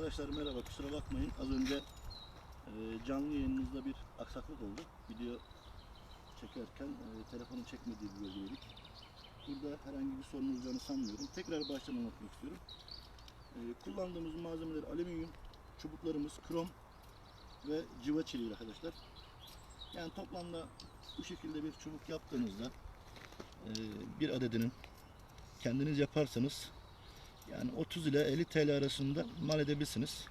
Arkadaşlar merhaba kusura bakmayın az önce e, canlı yayınımızda bir aksaklık oldu. Video çekerken e, telefonun çekmediği bir bölgeydik. Burada herhangi bir sorun olacağını sanmıyorum. Tekrar baştan anlatmak istiyorum. E, kullandığımız malzemeler alüminyum, çubuklarımız krom ve cıva çeliği arkadaşlar. Yani toplamda bu şekilde bir çubuk yaptığınızda e, bir adedinin kendiniz yaparsanız yani 30 ile 50 TL arasında mal edebilirsiniz.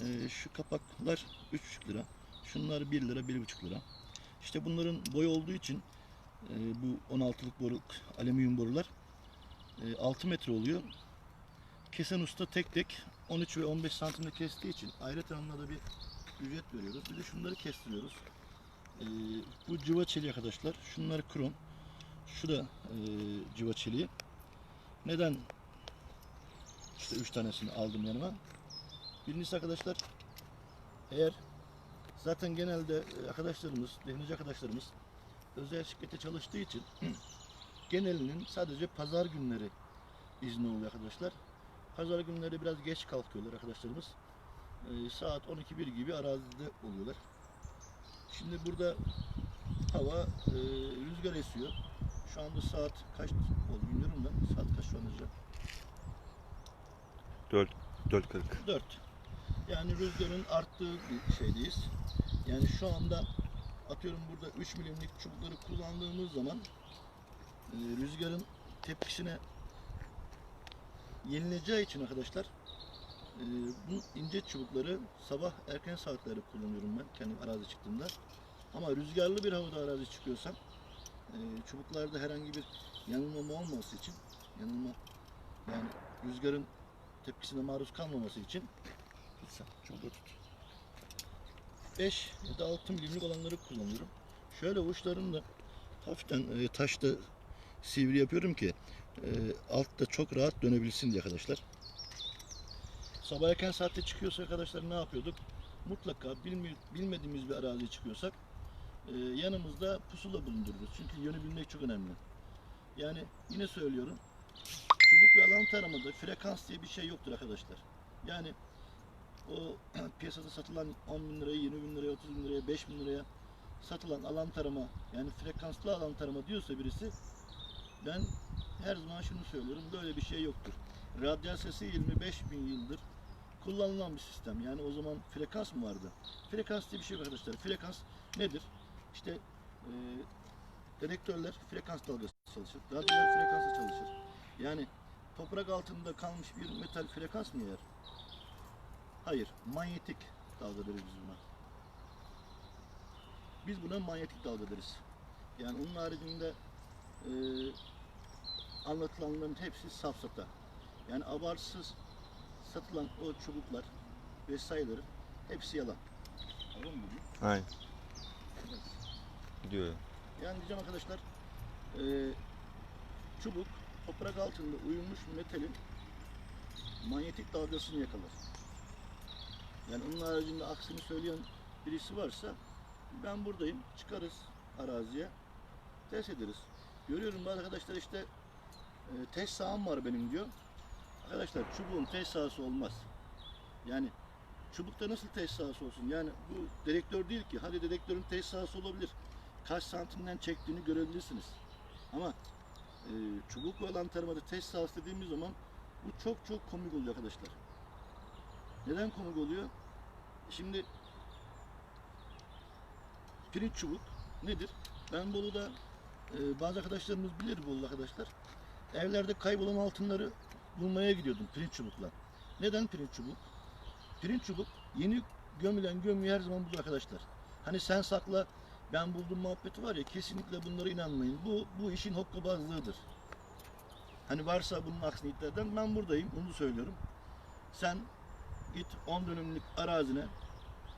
Ee, şu kapaklar 3,5 lira. Şunlar 1 lira, 1,5 lira. İşte bunların boy olduğu için e, bu 16'lık boru, alüminyum borular e, 6 metre oluyor. Kesen usta tek tek 13 ve 15 santimde kestiği için ayrıca onlara bir ücret veriyoruz. Bir de şunları kestiriyoruz. E, bu cıva çeliği arkadaşlar. Şunlar krom. Şu da e, cıva çeliği. Neden işte üç tanesini aldım yanıma. Birincisi arkadaşlar eğer zaten genelde e, arkadaşlarımız, demirci arkadaşlarımız özel şirkette çalıştığı için genelinin sadece pazar günleri izni oluyor arkadaşlar. Pazar günleri biraz geç kalkıyorlar arkadaşlarımız. E, saat 12-1 gibi arazide oluyorlar. Şimdi burada hava e, rüzgar esiyor. Şu anda saat kaç oldu bilmiyorum da saat kaç şu anda acaba? 4 4.40. 4. Yani rüzgarın arttığı bir şeydeyiz. Yani şu anda atıyorum burada 3 milimlik çubukları kullandığımız zaman e, rüzgarın tepkisine yenileceği için arkadaşlar e, bu ince çubukları sabah erken saatlerde kullanıyorum ben kendim arazi çıktığımda. Ama rüzgarlı bir havada arazi çıkıyorsam e, çubuklarda herhangi bir yanılmama olmaması için yanılma yani rüzgarın tepkisine maruz kalmaması için tutsan çubuğu tut. 5 ya da 6 milimlik olanları kullanıyorum. Şöyle uçlarını da hafiften e, taşta sivri yapıyorum ki e, altta çok rahat dönebilsin diye arkadaşlar. Sabah erken saatte çıkıyorsa arkadaşlar ne yapıyorduk? Mutlaka bilmi- bilmediğimiz bir araziye çıkıyorsak e, yanımızda pusula bulundururuz. Çünkü yönü bilmek çok önemli. Yani yine söylüyorum taramada frekans diye bir şey yoktur arkadaşlar. Yani o piyasada satılan 10 bin liraya, 20 bin liraya, 30 bin liraya, 5 bin liraya satılan alan tarama yani frekanslı alan tarama diyorsa birisi ben her zaman şunu söylüyorum böyle bir şey yoktur. Radyal sesi 25 bin yıldır kullanılan bir sistem. Yani o zaman frekans mı vardı? Frekans diye bir şey yok arkadaşlar. Frekans nedir? İşte e, dedektörler frekans dalgası çalışır. Radyolar frekansla çalışır. Yani toprak altında kalmış bir metal frekans mı yer? Hayır, manyetik dalga deriz biz buna. Biz buna manyetik dalga deriz. Yani onun haricinde e, anlatılanların hepsi safsata. Yani abartsız satılan o çubuklar vesaireleri hepsi yalan. Tamam mı? Aynen. Gidiyor. Yani diyeceğim arkadaşlar eee, çubuk toprak altında uyumuş metalin manyetik dalgasını yakalar. Yani onun haricinde aksini söyleyen birisi varsa ben buradayım çıkarız araziye test ederiz. Görüyorum bazı arkadaşlar işte e, test saham var benim diyor. Arkadaşlar çubuğun test sahası olmaz. Yani çubukta nasıl test sahası olsun? Yani bu dedektör değil ki. Hadi dedektörün test sahası olabilir kaç santimden çektiğini görebilirsiniz. Ama e, çubuk ve alan taramada test sahası dediğimiz zaman bu çok çok komik oluyor arkadaşlar. Neden komik oluyor? Şimdi pirinç çubuk nedir? Ben Bolu'da e, bazı arkadaşlarımız bilir Bolu arkadaşlar. Evlerde kaybolan altınları bulmaya gidiyordum pirinç çubukla. Neden pirinç çubuk? Pirinç çubuk yeni gömülen gömüyü her zaman bulur arkadaşlar. Hani sen sakla ben buldum muhabbeti var ya kesinlikle bunlara inanmayın. Bu bu işin hokkabazlığıdır. Hani varsa bunun aksini iddia eden ben buradayım onu söylüyorum. Sen git 10 dönümlük arazine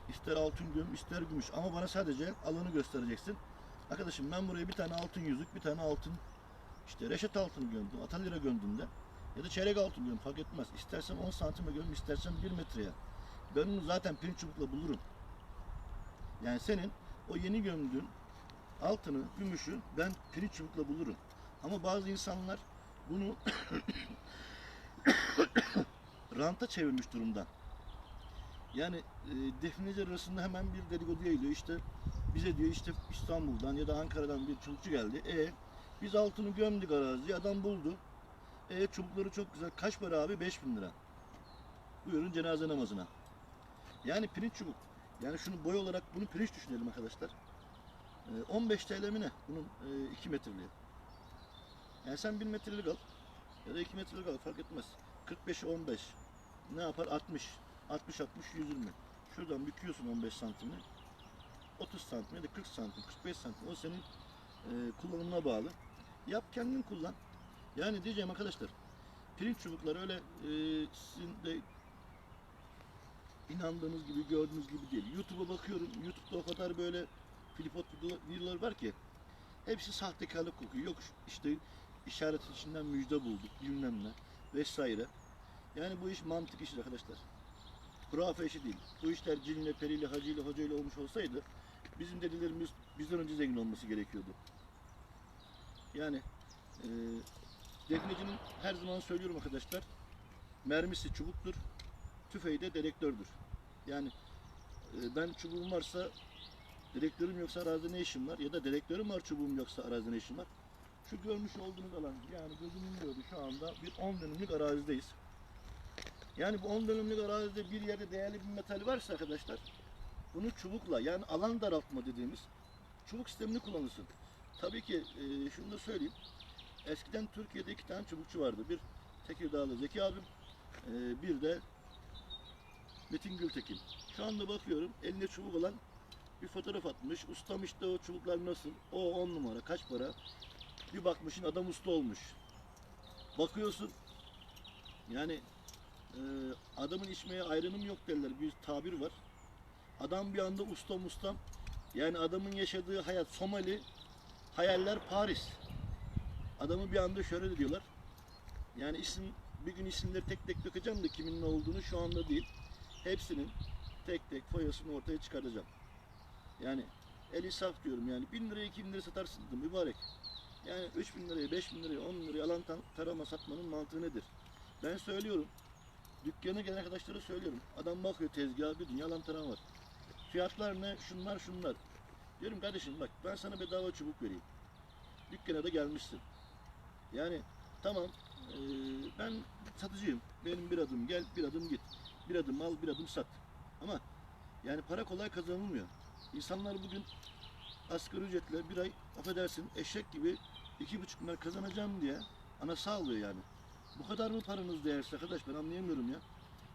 ister altın göm ister gümüş ama bana sadece alanı göstereceksin. Arkadaşım ben buraya bir tane altın yüzük bir tane altın işte reşet altını gömdüm atan lira gömdüğümde ya da çeyrek altın göm fark etmez. İstersen 10 santime göm istersen 1 metreye. Ben onu zaten pirinç çubukla bulurum. Yani senin o yeni gömdüğün altını, gümüşü ben pirinç çubukla bulurum. Ama bazı insanlar bunu ranta çevirmiş durumda. Yani e, defineciler arasında hemen bir dedikodu yayılıyor. İşte bize diyor işte İstanbul'dan ya da Ankara'dan bir çubukçu geldi. E biz altını gömdük araziye adam buldu. E çubukları çok güzel. Kaç para abi? 5000 lira. Buyurun cenaze namazına. Yani pirinç çubuk. Yani şunu boy olarak bunu pirinç düşünelim arkadaşlar. E, 15 TL mi ne? Bunun e, 2 metreliği. Yani sen 1 metrelik al ya da 2 metrelik al fark etmez. 45'i 15. Ne yapar? 60. 60 60 120. Şuradan büküyorsun 15 santimini. 30 santim ya da 40 santim, 45 santim. O senin e, kullanımına bağlı. Yap kendin kullan. Yani diyeceğim arkadaşlar. Pirinç çubukları öyle e, sizin de inandığınız gibi, gördüğünüz gibi değil. YouTube'a bakıyorum. YouTube'da o kadar böyle filipot videolar var ki hepsi sahtekarlık kokuyor. Yok işte işaret içinden müjde bulduk bilmem ne vesaire. Yani bu iş mantık işi arkadaşlar. Hurafe işi değil. Bu işler cinle, periyle, hacıyla, hocayla olmuş olsaydı bizim dedilerimiz bizden önce zengin olması gerekiyordu. Yani e, defnecinin her zaman söylüyorum arkadaşlar mermisi çubuktur, tüfeği de dedektör'dür. Yani e, ben çubuğum varsa dedektörüm yoksa arazide ne işim var? Ya da dedektörüm var çubuğum yoksa arazide ne işim var? Şu görmüş olduğunuz alan yani gözümün gördüğü şu anda bir 10 dönümlük arazideyiz. Yani bu 10 dönümlük arazide bir yerde değerli bir metal varsa arkadaşlar bunu çubukla yani alan daraltma dediğimiz çubuk sistemini kullanırsın. Tabii ki e, şunu da söyleyeyim. Eskiden Türkiye'de iki tane çubukçu vardı. Bir Tekirdağlı Zeki abim, e, bir de Metin Gültekin. Şu anda bakıyorum elinde çubuk olan bir fotoğraf atmış. Ustam işte o çubuklar nasıl? O on numara kaç para? Bir bakmışın adam usta olmuş. Bakıyorsun yani e, adamın içmeye ayrınım yok derler. Bir tabir var. Adam bir anda ustam ustam. Yani adamın yaşadığı hayat Somali, hayaller Paris. Adamı bir anda şöyle diyorlar. Yani isim bir gün isimleri tek tek dökeceğim de kimin ne olduğunu şu anda değil. Hepsinin tek tek foyasını ortaya çıkaracağım. Yani el insaf diyorum yani. Bin liraya iki bin liraya satarsın da mübarek. Yani üç bin liraya, beş bin liraya, on liraya alan tarama satmanın mantığı nedir? Ben söylüyorum. Dükkana gelen arkadaşlara söylüyorum. Adam bakıyor tezgaha bir dünya alan tarama var. Fiyatlar ne? Şunlar şunlar. Diyorum kardeşim bak ben sana bedava çubuk vereyim. Dükkana da gelmişsin. Yani tamam eee, ben satıcıyım. Benim bir adım gel bir adım git. Bir adım al bir adım sat. Ama yani para kolay kazanılmıyor. İnsanlar bugün asgari ücretle bir ay affedersin eşek gibi iki buçuk milyar kazanacağım diye ana sağlıyor yani. Bu kadar mı paranız değersiz arkadaş ben anlayamıyorum ya.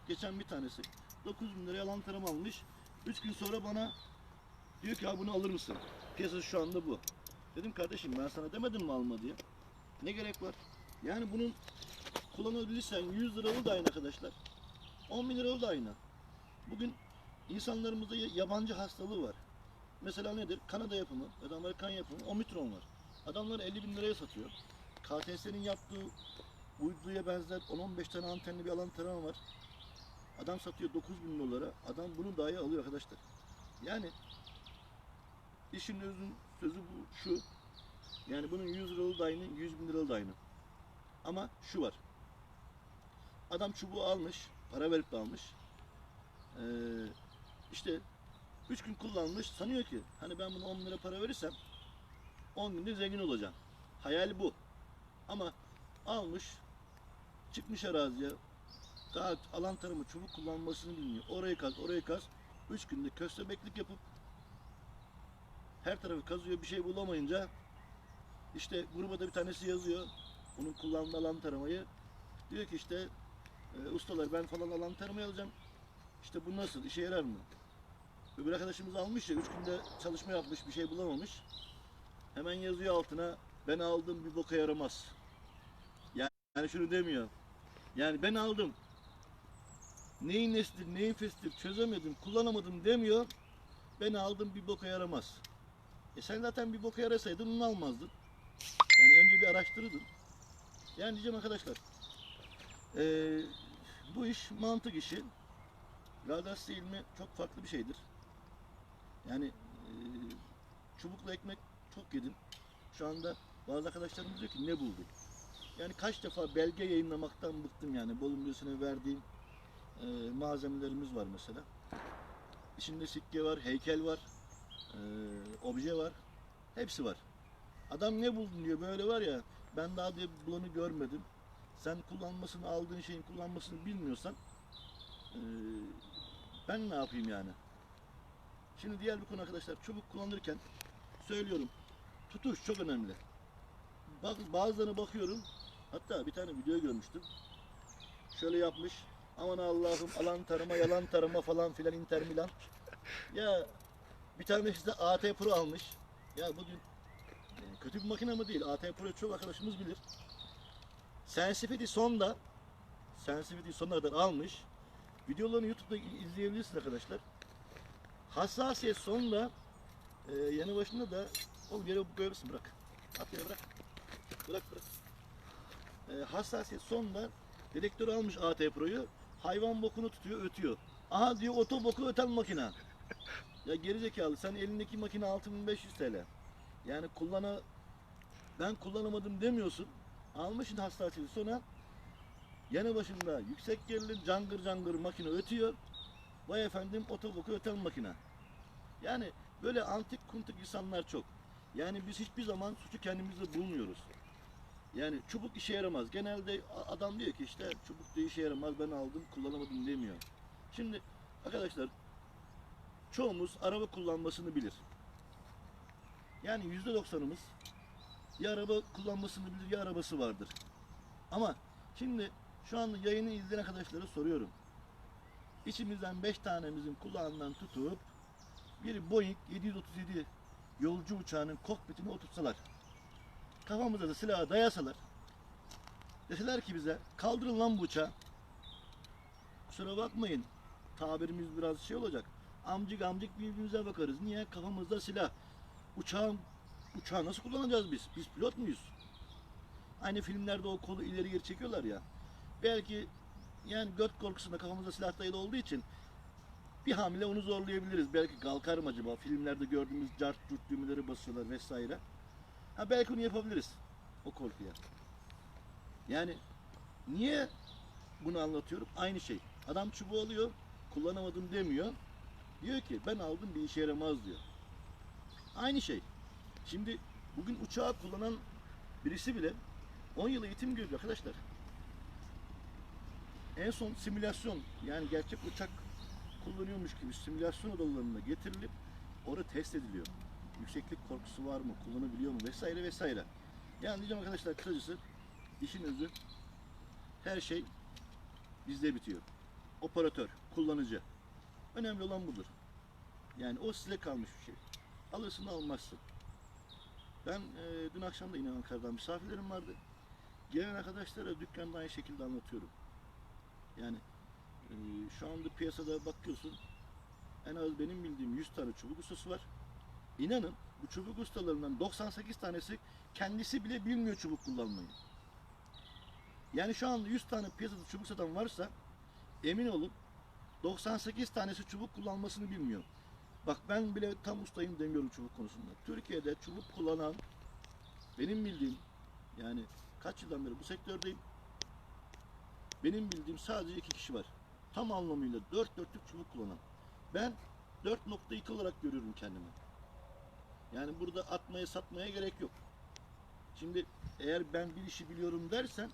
Geçen bir tanesi 9 bin liraya alan tarım almış. 3 gün sonra bana diyor ki ya bunu alır mısın? Piyasası şu anda bu. Dedim kardeşim ben sana demedim mi alma diye. Ne gerek var? Yani bunun kullanabilirsen 100 liralı da aynı arkadaşlar. 10 bin liralı da aynı. Bugün insanlarımızda ya- yabancı hastalığı var. Mesela nedir? Kanada yapımı ya da Amerikan yapımı Omikron var. Adamlar 50 bin liraya satıyor. KTS'nin yaptığı uyduya benzer 10-15 tane antenli bir alan tarama var. Adam satıyor 9 bin dolara. Adam bunu dahi alıyor arkadaşlar. Yani işin özün sözü bu şu. Yani bunun 100 liralı da aynı, 100 bin liralı da aynı. Ama şu var. Adam çubuğu almış, para verip almış. Ee, işte 3 gün kullanmış, sanıyor ki hani ben bunu 10 lira para verirsem 10 günde zengin olacağım. Hayal bu. Ama almış, çıkmış araziye, daha alan tarımı çubuk kullanmasını bilmiyor. Orayı kaz, orayı kaz. 3 günde köstebeklik yapıp her tarafı kazıyor bir şey bulamayınca işte gruba da bir tanesi yazıyor. Onun kullandığı alan taramayı. Diyor ki işte e, ustalar ben falan alan taramayı alacağım. İşte bu nasıl? işe yarar mı? Öbür arkadaşımız almış ya 3 günde çalışma yapmış bir şey bulamamış. Hemen yazıyor altına ben aldım bir boka yaramaz. Yani, yani şunu demiyor. Yani ben aldım. Neyin neslidir, neyin fesidir çözemedim, kullanamadım demiyor. Ben aldım bir boka yaramaz. E sen zaten bir boka yarasaydın onu almazdın. Yani önce bir araştırırdın. Yani diyeceğim arkadaşlar. eee, bu iş mantık işi. Radyosu ilmi çok farklı bir şeydir. Yani eee, çubukla ekmek çok yedim. Şu anda bazı arkadaşlarım diyor ki ne buldun? Yani kaç defa belge yayınlamaktan bıktım yani. Bolun birisine verdiğim eee, malzemelerimiz var mesela. İçinde sikke var, heykel var, eee, obje var. Hepsi var. Adam ne buldun diyor böyle var ya ben daha diye bulanı görmedim. Sen kullanmasını aldığın şeyin kullanmasını bilmiyorsan eee, ben ne yapayım yani? Şimdi diğer bir konu arkadaşlar çubuk kullanırken söylüyorum tutuş çok önemli. Bak bazılarına bakıyorum hatta bir tane video görmüştüm. Şöyle yapmış. Aman Allah'ım alan tarıma yalan tarıma falan filan Inter Milan. Ya bir tanesi de AT Pro almış. Ya bugün e, kötü bir makine mi değil. AT Pro çok arkadaşımız bilir. Sensivity sonda Sensivity sonuna kadar almış. Videolarını YouTube'da izleyebilirsiniz arkadaşlar. Hassasiyet sonunda e, yanı başında da oğlum yere koyabilirsin bırak. At yere bırak. Bırak bırak. E, hassasiyet sonunda dedektörü almış AT Pro'yu. Hayvan bokunu tutuyor ötüyor. Aha diyor oto boku öten makine. Ya gerizekalı sen elindeki makine 6500 TL. Yani kullana ben kullanamadım demiyorsun. Almışsın hassasiyeti sonra yanı başında yüksek gerilim cangır cangır makine ötüyor. Vay efendim otoboku öten makine. Yani böyle antik kuntuk insanlar çok. Yani biz hiçbir zaman suçu kendimizde bulmuyoruz. Yani çubuk işe yaramaz. Genelde adam diyor ki işte çubuk da işe yaramaz ben aldım kullanamadım demiyor. Şimdi arkadaşlar çoğumuz araba kullanmasını bilir. Yani yüzde doksanımız ya araba kullanmasını bilir ya arabası vardır. Ama şimdi şu anda yayını izleyen arkadaşlara soruyorum. İçimizden 5 tanemizin kulağından tutup bir Boeing 737 yolcu uçağının kokpitine oturtsalar, kafamıza da silahı dayasalar, deseler ki bize kaldırın lan bu uçağı. Kusura bakmayın, tabirimiz biraz şey olacak. Amcık amcık birbirimize bakarız. Niye? Kafamızda silah. Uçağın, uçağı nasıl kullanacağız biz? Biz pilot muyuz? Aynı filmlerde o kolu ileri geri çekiyorlar ya. Belki yani göt korkusunda kafamızda silah dayalı olduğu için bir hamle onu zorlayabiliriz. Belki kalkar mı acaba? Filmlerde gördüğümüz cart curt düğmeleri basıyorlar vesaire. Ha belki onu yapabiliriz. O korkuya. Yani niye bunu anlatıyorum? Aynı şey. Adam çubuğu alıyor, kullanamadım demiyor. Diyor ki ben aldım bir işe yaramaz diyor. Aynı şey. Şimdi bugün uçağı kullanan birisi bile 10 yıl eğitim görüyor arkadaşlar. En son simülasyon yani gerçek uçak kullanıyormuş gibi simülasyon odalarına getirilip orada test ediliyor. Yükseklik korkusu var mı, kullanabiliyor mu vesaire vesaire. Yani diyeceğim arkadaşlar kısacası işin özü her şey bizde bitiyor. Operatör, kullanıcı. Önemli olan budur. Yani o size kalmış bir şey. Alırsın almazsın. Ben e, dün akşam da yine Ankara'dan misafirlerim vardı. Gelen arkadaşlara dükkanda aynı şekilde anlatıyorum. Yani e, şu anda piyasada bakıyorsun en az benim bildiğim 100 tane çubuk ustası var. İnanın bu çubuk ustalarından 98 tanesi kendisi bile bilmiyor çubuk kullanmayı. Yani şu anda 100 tane piyasada çubuk satan varsa emin olun 98 tanesi çubuk kullanmasını bilmiyor. Bak ben bile tam ustayım demiyorum çubuk konusunda. Türkiye'de çubuk kullanan benim bildiğim yani kaç yıldan beri bu sektördeyim. Benim bildiğim sadece iki kişi var. Tam anlamıyla dört dörtlük çubuk kullanan. Ben 4.2 olarak görüyorum kendimi. Yani burada atmaya satmaya gerek yok. Şimdi eğer ben bir işi biliyorum dersen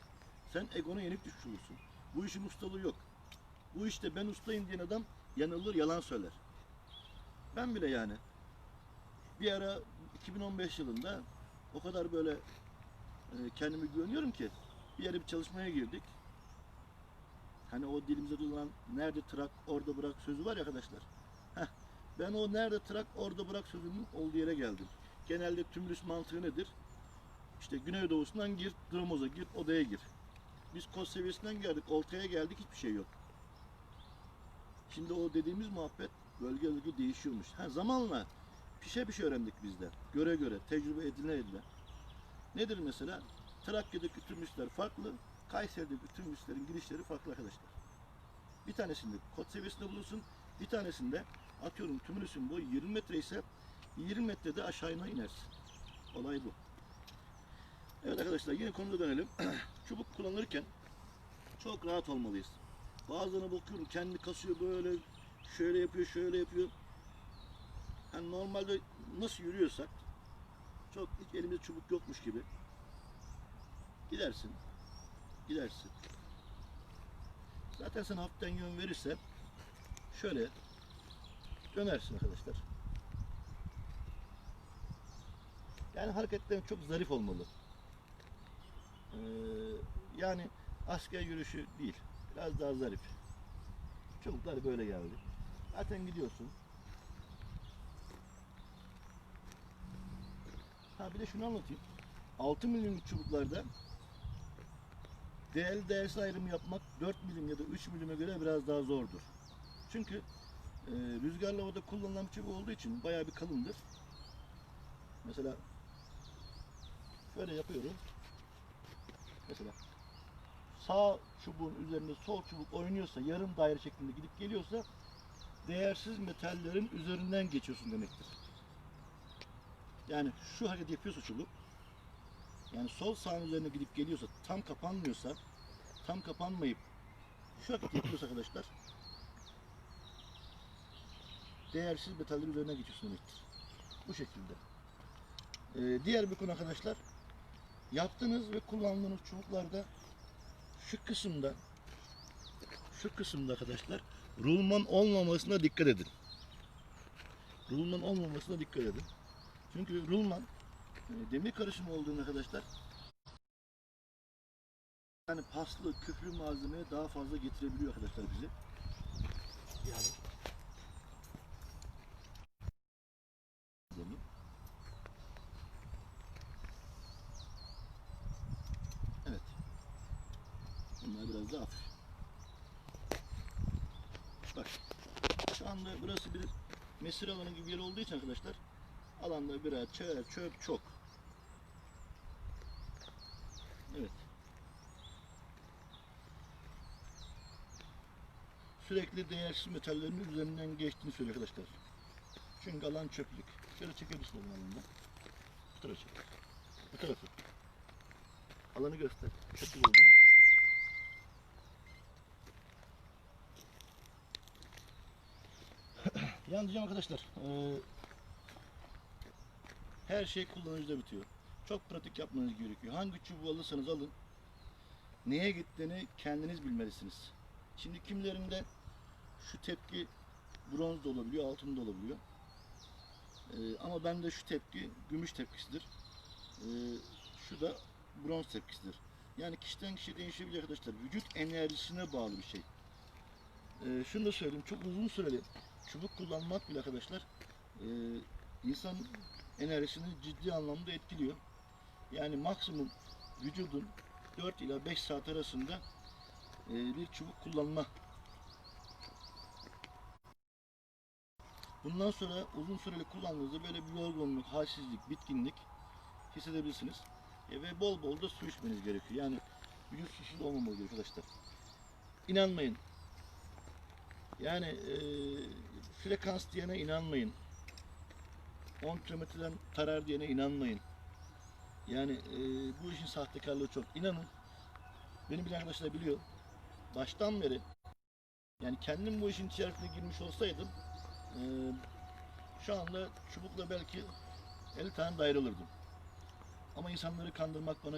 sen egona yenik düşmüş olursun. Bu işin ustalığı yok. Bu işte ben ustayım diyen adam yanılır yalan söyler. Ben bile yani bir ara 2015 yılında o kadar böyle e, kendime güveniyorum ki bir yere bir çalışmaya girdik. Hani o dilimize dolanan nerede trak orada bırak sözü var ya arkadaşlar. Heh, ben o nerede trak orada bırak sözünün olduğu yere geldim. Genelde tümlüs mantığı nedir? İşte güneydoğusundan gir, Dromoz'a gir, odaya gir. Biz kod seviyesinden geldik, oltaya geldik hiçbir şey yok. Şimdi o dediğimiz muhabbet bölge bölge değişiyormuş. Ha, zamanla pişe pişe öğrendik biz de. Göre göre, tecrübe edine edine. Nedir mesela? Trakya'daki tümüsler farklı, Kayseri'deki tümüslerin girişleri farklı arkadaşlar. Bir tanesinde kod seviyesinde bulursun, bir tanesinde atıyorum tümülüsün boyu 20 metre ise 20 metrede aşağına inersin. Olay bu. Evet arkadaşlar yine konuda dönelim. Çubuk kullanırken çok rahat olmalıyız. Bazılarına bakıyorum kendi kasıyor böyle şöyle yapıyor, şöyle yapıyor. Hani normalde nasıl yürüyorsak çok hiç elimizde çubuk yokmuş gibi gidersin. Gidersin. Zaten sen hafiften yön verirsen şöyle dönersin arkadaşlar. Yani hareketlerin çok zarif olmalı. Ee, yani asker yürüyüşü değil. Biraz daha zarif. Çubuklar böyle geldi. Zaten gidiyorsun. Ha bir de şunu anlatayım. 6 milimlik çubuklarda değerli değersiz ayrımı yapmak 4 milim ya da 3 milime göre biraz daha zordur. Çünkü e, rüzgarlı havada kullanılan bir çubuk olduğu için bayağı bir kalındır. Mesela şöyle yapıyorum. Mesela sağ çubuğun üzerinde sol çubuk oynuyorsa, yarım daire şeklinde gidip geliyorsa değersiz metallerin üzerinden geçiyorsun demektir. Yani şu hareket yapıyorsa çubuk, yani sol sağın üzerine gidip geliyorsa, tam kapanmıyorsa, tam kapanmayıp şu hareket yapıyorsa arkadaşlar, değersiz metaller üzerine geçiyorsun demektir. Bu şekilde. Ee, diğer bir konu arkadaşlar, yaptığınız ve kullandığınız çubuklarda şu kısımda şu kısımda arkadaşlar rulman olmamasına dikkat edin. Rulman olmamasına dikkat edin. Çünkü rulman demir karışımı olduğunda arkadaşlar yani paslı, küflü malzemeye daha fazla getirebiliyor arkadaşlar bizi. Yani Evet. Bunlar biraz daha hafif. Bak. Şu anda burası bir mesir alanı gibi bir yer olduğu için arkadaşlar alanda birer çer, çöp çok. Evet. Sürekli değersiz metallerin üzerinden geçtiğini söylüyor arkadaşlar. Çünkü alan çöplük. Şöyle çekebilirsin onun alanından. Bu tarafa çek. Bu tarafı. Alanı göster. Çöplük olduğunu. Yani arkadaşlar, eee, her şey kullanıcıda bitiyor. Çok pratik yapmanız gerekiyor. Hangi çubuğu alırsanız alın, neye gittiğini kendiniz bilmelisiniz. Şimdi kimlerinde şu tepki bronz da olabiliyor, altın da olabiliyor. Eee, ama bende şu tepki gümüş tepkisidir. Eee, şu da bronz tepkisidir. Yani kişiden kişiye değişebilir arkadaşlar. Vücut enerjisine bağlı bir şey. Eee şunu da söyleyeyim, çok uzun süreli çubuk kullanmak bile arkadaşlar e, insan enerjisini ciddi anlamda etkiliyor. Yani maksimum vücudun 4 ila 5 saat arasında e, bir çubuk kullanma. Bundan sonra uzun süreli kullandığınızda böyle bir yorgunluk, halsizlik, bitkinlik hissedebilirsiniz. E, ve bol bol da su içmeniz gerekiyor. Yani vücut şişli olmamalı arkadaşlar. İnanmayın, yani e, frekans diyene inanmayın. 10 kilometreden tarar diyene inanmayın. Yani e, bu işin sahtekarlığı çok. İnanın. Benim bir arkadaşlar biliyor. Baştan beri yani kendim bu işin içerisine girmiş olsaydım e, şu anda çubukla belki 50 tane daire alırdım. Ama insanları kandırmak bana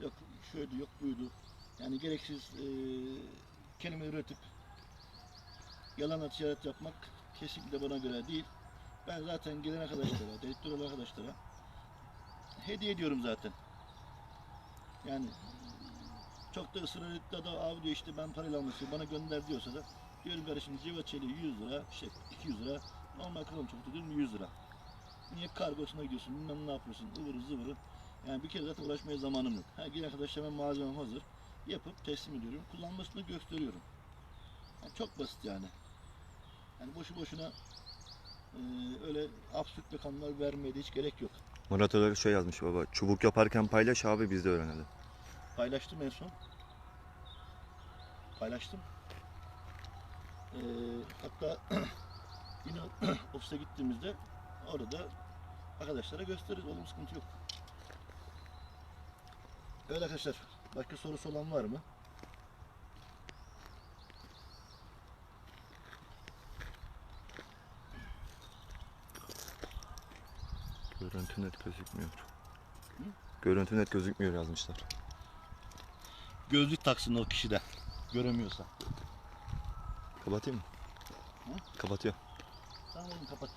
yok şöyle yok buydu. Yani gereksiz e, kelime üretip yalan ticaret yapmak kesinlikle bana göre değil. Ben zaten gelen arkadaşlara, olan arkadaşlara hediye ediyorum zaten. Yani çok da ısrar etti da abi diyor işte ben parayla almışım bana gönder diyorsa da diyorum kardeşim civa çeliği 100 lira, şey 200 lira, normal kırılım çubukta diyorum 100 lira. Niye kargosuna gidiyorsun bilmem ne yapıyorsun ıvırı zıvırı. Yani bir kere zaten uğraşmaya zamanım yok. Ha, gelen arkadaşlarıma malzemem hazır yapıp teslim ediyorum. Kullanmasını gösteriyorum. Yani çok basit yani. Yani boşu boşuna e, öyle absürt rakamlar vermeye de hiç gerek yok. Murat Özer şey yazmış baba. Çubuk yaparken paylaş abi biz de öğrenelim. Paylaştım en son. Paylaştım. E, hatta yine ofise gittiğimizde orada arkadaşlara gösteririz. Oğlum sıkıntı yok. Evet arkadaşlar. Başka sorusu olan var mı? Görüntü net gözükmüyor. Hı? Görüntü net gözükmüyor yazmışlar. Gözlük taksın o kişi de. Göremiyorsa. Kapatayım mı? Hı? Kapatıyor. Tamam kapat.